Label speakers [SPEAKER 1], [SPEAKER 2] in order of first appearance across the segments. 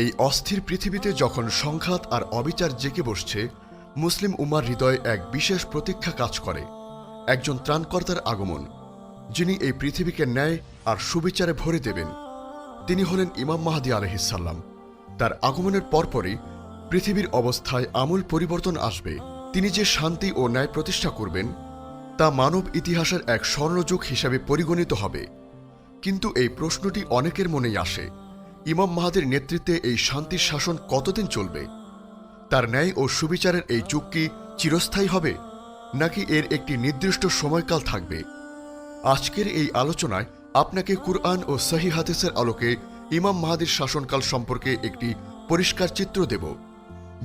[SPEAKER 1] এই অস্থির পৃথিবীতে যখন সংঘাত আর অবিচার জেগে বসছে, মুসলিম উমার হৃদয়ে এক বিশেষ প্রতীক্ষা কাজ করে, একজন ত্রাণকর্তার আগমন, যিনি এই পৃথিবীকে ন্যায় আর সুবিচারে ভরে দেবেন। তিনি হলেন ইমাম মাহাদি আলহিসাল্লাম তার আগমনের পরপরই পৃথিবীর অবস্থায় আমূল পরিবর্তন আসবে। তিনি যে শান্তি ও ন্যায় প্রতিষ্ঠা করবেন, তা মানব ইতিহাসের এক স্বর্ণযুগ হিসাবে পরিগণিত হবে। কিন্তু এই প্রশ্নটি অনেকের মনেই আসে। ইমাম মাহাদের নেতৃত্বে এই শান্তির শাসন কতদিন চলবে? তার ন্যায় ও সুবিচারের এই চুক্তি চিরস্থায়ী হবে, নাকি এর একটি নির্দিষ্ট সময়কাল থাকবে? আজকের এই আলোচনায় আপনাকে কুরআন ও সহি হাদিসের আলোকে ইমাম মাহাদির শাসনকাল সম্পর্কে একটি পরিষ্কার চিত্র দেব,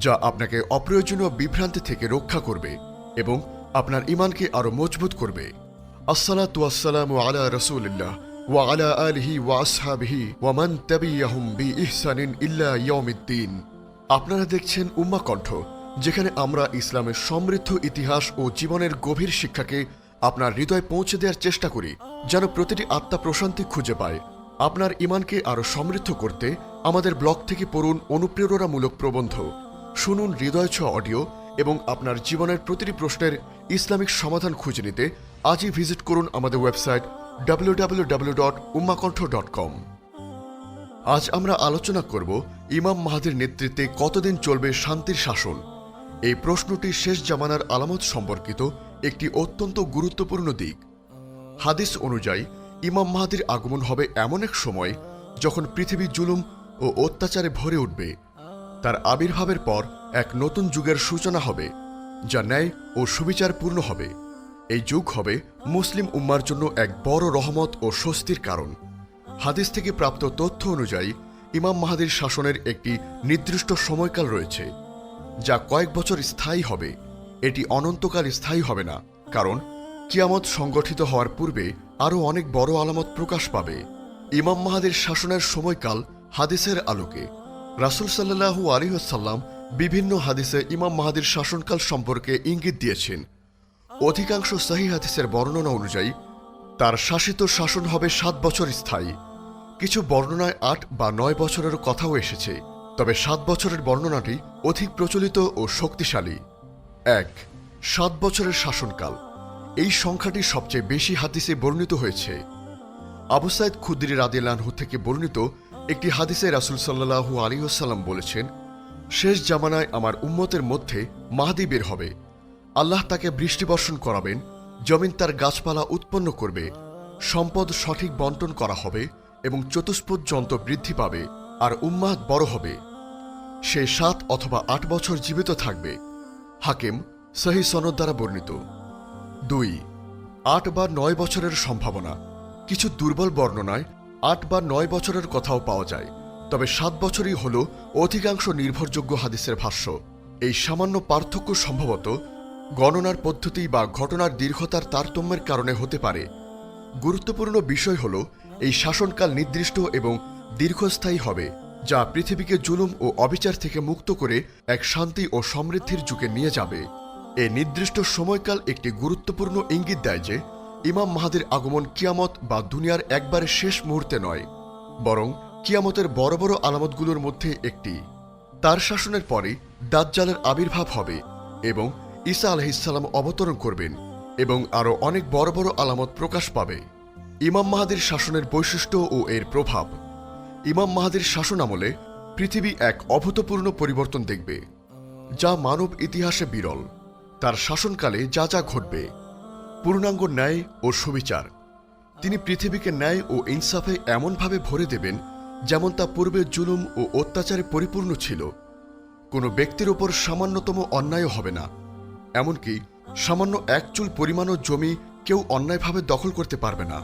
[SPEAKER 1] যা আপনাকে অপ্রয়োজনীয় বিভ্রান্তি থেকে রক্ষা করবে এবং আপনার ইমানকে আরও মজবুত করবে। আসসালাতু আসসালামু আলা রসুলিল্লাহ। ওয়া আলা আলিহি ওয়া আসহাবিহি ওয়া মান তাবিয়াহুম বি ইহসানিন ইল্লা ইয়াউমিদ্দিন আপনারা দেখছেন উম্মা কণ্ঠ, যেখানে আমরা ইসলামের সমৃদ্ধ ইতিহাস ও জীবনের গভীর শিক্ষাকে আপনার হৃদয়ে পৌঁছে দেওয়ার চেষ্টা করি, যেন প্রতিটি আত্মা প্রশান্তি খুঁজে পায়। আপনার ইমানকে আরও সমৃদ্ধ করতে আমাদের ব্লগ থেকে পড়ুন অনুপ্রেরণামূলক প্রবন্ধ। শুনুন হৃদয় ছ অডিও এবং আপনার জীবনের প্রতিটি প্রশ্নের ইসলামিক সমাধান খুঁজে নিতে আজই ভিজিট করুন আমাদের ওয়েবসাইট www.ummakontho.com আজ আমরা আলোচনা করব ইমাম মাহাদির নেতৃত্বে কতদিন চলবে শান্তির শাসন। এই প্রশ্নটি শেষ জামানার আলামত সম্পর্কিত একটি অত্যন্ত গুরুত্বপূর্ণ দিক। হাদিস অনুযায়ী, ইমাম মাহাদির আগমন হবে এমন এক সময় যখন পৃথিবী জুলুম ও অত্যাচারে ভরে উঠবে। তার আবির্ভাবের পর এক নতুন যুগের সূচনা হবে, যা ন্যায় ও সুবিচারপূর্ণ হবে। এই যুগ হবে মুসলিম উম্মার জন্য এক বড় রহমত ও স্বস্তির কারণ। হাদিস থেকে প্রাপ্ত তথ্য অনুযায়ী, ইমাম মাহাদির শাসনের একটি নির্দিষ্ট সময়কাল রয়েছে, যা কয়েক বছর স্থায়ী হবে। এটি অনন্তকাল স্থায়ী হবে না, কারণ কিয়ামত সংগঠিত হওয়ার পূর্বে আরও অনেক বড় আলামত প্রকাশ পাবে। ইমাম মাহাদির শাসনের সময়কাল হাদিসের আলোকে। রাসুল সাল্লাহু আলিহাসাল্লাম বিভিন্ন হাদিসে ইমাম মাহাদির শাসনকাল সম্পর্কে ইঙ্গিত দিয়েছেন। অধিকাংশ সাহি হাদিসের বর্ণনা অনুযায়ী, তার শাসিত শাসন হবে সাত বছর স্থায়ী। কিছু বর্ণনায় আট বা নয় বছরের কথাও এসেছে, তবে সাত বছরের বর্ণনাটি অধিক প্রচলিত ও শক্তিশালী। এক, সাত বছরের শাসনকাল। এই সংখ্যাটি সবচেয়ে বেশি হাদিসে বর্ণিত হয়েছে। আবু সাইদ খুদ্রি রাদিলানহু থেকে বর্ণিত একটি হাদিসে রাসুল সাল্লাহু আলিহাসাল্লাম বলেছেন, শেষ জামানায় আমার উম্মতের মধ্যে মাহাদি বের হবে। আল্লাহ তাকে বৃষ্টি বর্ষণ করাবেন, জমিন তার গাছপালা উৎপন্ন করবে, সম্পদ সঠিক বন্টন করা হবে এবং চতুষ্পদ যন্ত্র বৃদ্ধি পাবে আর উম্মাদ বড় হবে। সে সাত অথবা আট বছর জীবিত থাকবে। হাকিম সহি সনদ দ্বারা বর্ণিত। দুই, আট বা নয় বছরের সম্ভাবনা। কিছু দুর্বল বর্ণনায় আট বা নয় বছরের কথাও পাওয়া যায়, তবে সাত বছরই হল অধিকাংশ নির্ভরযোগ্য হাদিসের ভাষ্য। এই সামান্য পার্থক্য সম্ভবত গণনার পদ্ধতি বা ঘটনার দীর্ঘতার তারতম্যের কারণে হতে পারে। গুরুত্বপূর্ণ বিষয় হল, এই শাসনকাল নির্দিষ্ট এবং দীর্ঘস্থায়ী হবে, যা পৃথিবীকে জুলুম ও অবিচার থেকে মুক্ত করে এক শান্তি ও সমৃদ্ধির যুগে নিয়ে যাবে। এ নির্দিষ্ট সময়কাল একটি গুরুত্বপূর্ণ ইঙ্গিত দেয় যে, ইমাম মাহাদের আগমন কিয়ামত বা দুনিয়ার একবারে শেষ মুহূর্তে নয়, বরং কিয়ামতের বড় বড় আলামতগুলোর মধ্যে একটি। তার শাসনের পরে দাজ্জালের আবির্ভাব হবে এবং ঈসা আলহিসাল্লাম অবতরণ করবেন এবং আরও অনেক বড় বড় আলামত প্রকাশ পাবে। ইমাম মাহাদির শাসনের বৈশিষ্ট্য ও এর প্রভাব। ইমাম মাহাদির শাসন আমলে পৃথিবী এক অভূতপূর্ণ পরিবর্তন দেখবে, যা মানব ইতিহাসে বিরল। তার শাসনকালে যা যা ঘটবে, পূর্ণাঙ্গ ন্যায় ও সুবিচার। তিনি পৃথিবীকে ন্যায় ও ইনসাফে এমনভাবে ভরে দেবেন, যেমন তা পূর্বে জুলুম ও অত্যাচারে পরিপূর্ণ ছিল। কোনো ব্যক্তির ওপর সামান্যতম অন্যায়ও হবে না। এমনকি সামান্য এক চুল পরিমাণও জমি কেউ অন্যায়ভাবে দখল করতে পারবে না।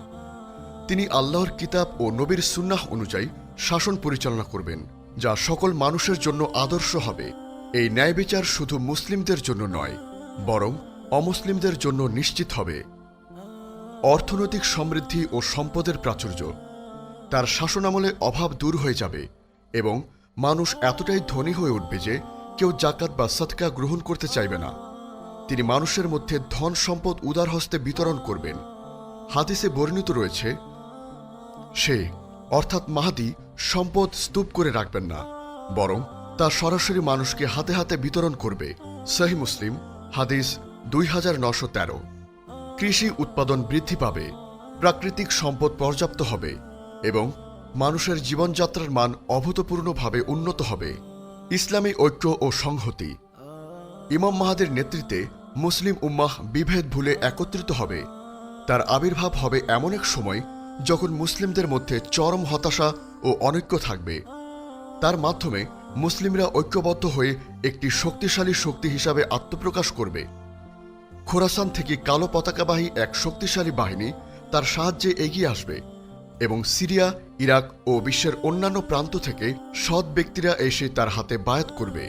[SPEAKER 1] তিনি আল্লাহর কিতাব ও নবীর সুন্নাহ অনুযায়ী শাসন পরিচালনা করবেন, যা সকল মানুষের জন্য আদর্শ হবে। এই ন্যায় বিচার শুধু মুসলিমদের জন্য নয়, বরং অমুসলিমদের জন্য নিশ্চিত হবে। অর্থনৈতিক সমৃদ্ধি ও সম্পদের প্রাচুর্য, তার শাসনামলে অভাব দূর হয়ে যাবে এবং মানুষ এতটাই ধনী হয়ে উঠবে যে কেউ জাকাত বা সৎকা গ্রহণ করতে চাইবে না। তিনি মানুষের মধ্যে ধন সম্পদ উদার হস্তে বিতরণ করবেন। হাদিসে বর্ণিত রয়েছে, সে, অর্থাৎ মাহাদি, সম্পদ স্তূপ করে রাখবেন না, বরং তা সরাসরি মানুষকে হাতে হাতে বিতরণ করবে। সহি মুসলিম, হাদিস দুই হাজার তেরো। কৃষি উৎপাদন বৃদ্ধি পাবে, প্রাকৃতিক সম্পদ পর্যাপ্ত হবে, এবং মানুষের জীবনযাত্রার মান অভূতপূর্ণভাবে উন্নত হবে। ইসলামী ঐক্য ও সংহতি। ইমাম মাহাদের নেতৃত্বে মুসলিম উম্মাহ বিভেদ ভুলে একত্রিত হবে। তার আবির্ভাব হবে এমন এক সময় যখন মুসলিমদের মধ্যে চরম হতাশা ও অনৈক্য থাকবে। তার মাধ্যমে মুসলিমরা ঐক্যবদ্ধ হয়ে একটি শক্তিশালী শক্তি হিসাবে আত্মপ্রকাশ করবে। খোরাসান থেকে কালো পতাকাবাহী এক শক্তিশালী বাহিনী তার সাহায্যে এগিয়ে আসবে এবং সিরিয়া, ইরাক ও বিশ্বের অন্যান্য প্রান্ত থেকে সৎ ব্যক্তিরা এসে তার হাতে বায়াত করবে।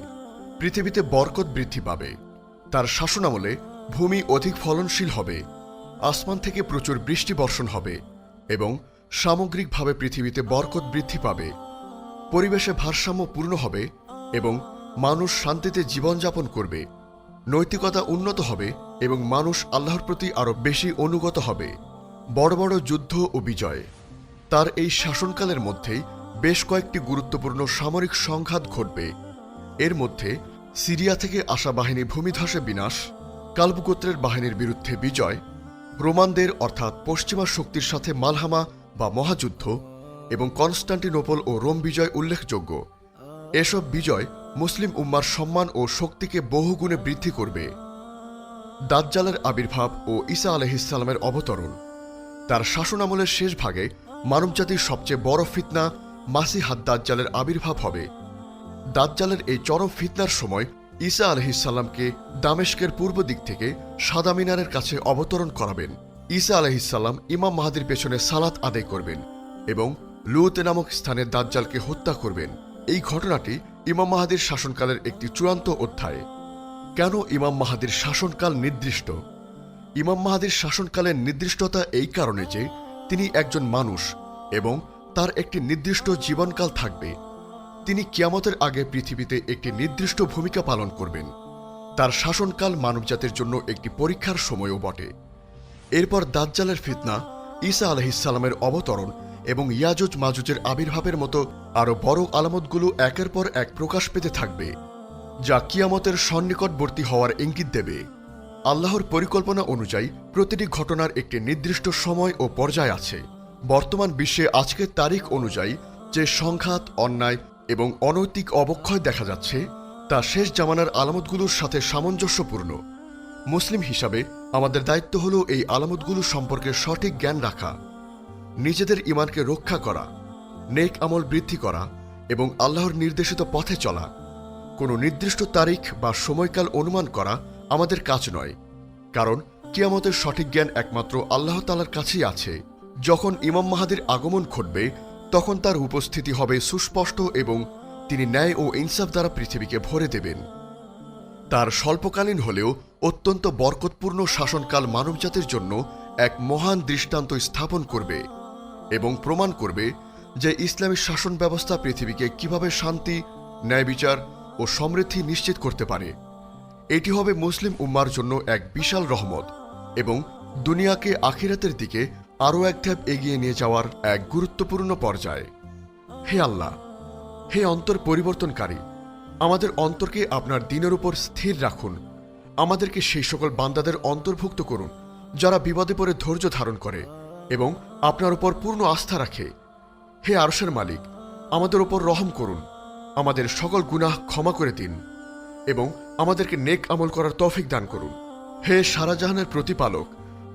[SPEAKER 1] পৃথিবীতে বরকত বৃদ্ধি পাবে। তার শাসনামলে ভূমি অধিক ফলনশীল হবে, আসমান থেকে প্রচুর বৃষ্টি বর্ষণ হবে এবং সামগ্রিকভাবে পৃথিবীতে বরকত বৃদ্ধি পাবে। পরিবেশে ভারসাম্য পূর্ণ হবে এবং মানুষ শান্তিতে জীবনযাপন করবে। নৈতিকতা উন্নত হবে এবং মানুষ আল্লাহর প্রতি আরও বেশি অনুগত হবে। বড় বড় যুদ্ধ ও বিজয়। তার এই শাসনকালের মধ্যেই বেশ কয়েকটি গুরুত্বপূর্ণ সামরিক সংঘাত ঘটবে। এর মধ্যে সিরিয়া থেকে আসা বাহিনী ভূমিধসে বিনাশ কালবুগোত্রের বাহিনীর বিরুদ্ধে বিজয়, রোমানদের অর্থাৎ পশ্চিমা শক্তির সাথে মালহামা বা মহাযুদ্ধ এবং কনস্টান্টিনোপল ও রোম বিজয় উল্লেখযোগ্য। এসব বিজয় মুসলিম উম্মার সম্মান ও শক্তিকে বহুগুণে বৃদ্ধি করবে। দাজ্জালের আবির্ভাব ও ঈসা আলহিসাল্লামের অবতরণ। তার শাসনামলের শেষ ভাগে মানবজাতির সবচেয়ে বড় ফিতনা মাসিহাদ দাজ্জালের আবির্ভাব হবে। দাজ্জালের এই চরম ফিতনার সময় ঈসা আলহিসাল্লামকে দামেস্কের পূর্ব দিক থেকে সাদা মিনারের কাছে অবতরণ করাবেন। ঈসা আলহিসাল্লাম ইমাম মাহাদির পেছনে সালাত আদায় করবেন এবং লুত নামক স্থানে দাজ্জালকে হত্যা করবেন। এই ঘটনাটি ইমাম মাহাদির শাসনকালের একটি চূড়ান্ত অধ্যায়। কেন ইমাম মাহাদির শাসনকাল নির্দিষ্ট? ইমাম মাহাদির শাসনকালের নির্দিষ্টতা এই কারণে যে তিনি একজন মানুষ এবং তার একটি নির্দিষ্ট জীবনকাল থাকবে। তিনি কিয়ামতের আগে পৃথিবীতে একটি নির্দিষ্ট ভূমিকা পালন করবেন। তার শাসনকাল মানবজাতির জন্য একটি পরীক্ষার সময়ও বটে। এরপর দাজ্জালের ফিতনা, ঈসা আলহিসাল্লামের অবতরণ এবং ইয়াজুজ মাজুজের আবির্ভাবের মতো আরও বড় আলামতগুলো একের পর এক প্রকাশ পেতে থাকবে, যা কিয়ামতের সন্নিকটবর্তী হওয়ার ইঙ্গিত দেবে। আল্লাহর পরিকল্পনা অনুযায়ী প্রতিটি ঘটনার একটি নির্দিষ্ট সময় ও পর্যায় আছে। বর্তমান বিশ্বে আজকের তারিখ অনুযায়ী যে সংঘাত, অন্যায় এবং অনৈতিক অবক্ষয় দেখা যাচ্ছে, তা শেষ জামানার আলামতগুলোর সাথে সামঞ্জস্যপূর্ণ। মুসলিম হিসাবে, আমাদের দায়িত্ব হল এই আলামতগুলো সম্পর্কে সঠিক জ্ঞান রাখা, নিজেদের ইমানকে রক্ষা করা, নেক আমল বৃদ্ধি করা এবং আল্লাহর নির্দেশিত পথে চলা। কোনো নির্দিষ্ট তারিখ বা সময়কাল অনুমান করা আমাদের কাজ নয়, কারণ কিয়ামতের সঠিক জ্ঞান একমাত্র আল্লাহ তালার কাছেই আছে। যখন ইমাম মাহাদির আগমন ঘটবে তখন তার উপস্থিতি হবে সুস্পষ্ট এবং তিনি ন্যায় ও ইনসাফ দ্বারা পৃথিবীকে ভরে দেবেন। তার স্বল্পকালীন হলেও অত্যন্ত বরকতপূর্ণ শাসনকাল মানবজাতির জন্য এক মহান দৃষ্টান্ত স্থাপন করবে এবং প্রমাণ করবে যে ইসলামী শাসন ব্যবস্থা পৃথিবীকে কীভাবে শান্তি, ন্যায় বিচার ও সমৃদ্ধি নিশ্চিত করতে পারে। এটি হবে মুসলিম উম্মার জন্য এক বিশাল রহমত এবং দুনিয়াকে আখিরাতের দিকে আরও এক ধাপ এগিয়ে নিয়ে যাওয়ার এক গুরুত্বপূর্ণ পর্যায়ে। হে আল্লাহ, হে অন্তর পরিবর্তনকারী, আমাদের অন্তরকে আপনার দিনের উপর স্থির রাখুন। আমাদেরকে সেই সকল বান্দাদের অন্তর্ভুক্ত করুন, যারা বিপদে পড়ে ধৈর্য ধারণ করে এবং আপনার উপর পূর্ণ আস্থা রাখে। হে আরশের মালিক, আমাদের উপর রহম করুন, আমাদের সকল গুনাহ ক্ষমা করে দিন এবং আমাদেরকে নেক আমল করার তৌফিক দান করুন। হে সারাজাহানের প্রতিপালক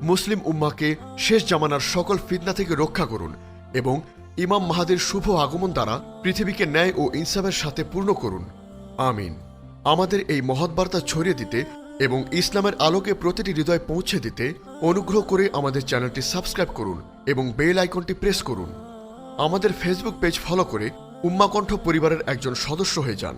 [SPEAKER 1] মুসলিম উম্মাকে শেষ জামানার সকল ফিতনা থেকে রক্ষা করুন এবং ইমাম মাহাদের শুভ আগমন দ্বারা পৃথিবীকে ন্যায় ও ইনসাফের সাথে পূর্ণ করুন। আমিন। আমাদের এই মহৎ বার্তা ছড়িয়ে দিতে এবং ইসলামের আলোকে প্রতিটি হৃদয় পৌঁছে দিতে অনুগ্রহ করে আমাদের চ্যানেলটি সাবস্ক্রাইব করুন এবং বেল আইকনটি প্রেস করুন। আমাদের ফেসবুক পেজ ফলো করে উম্মাকণ্ঠ পরিবারের একজন সদস্য হয়ে যান।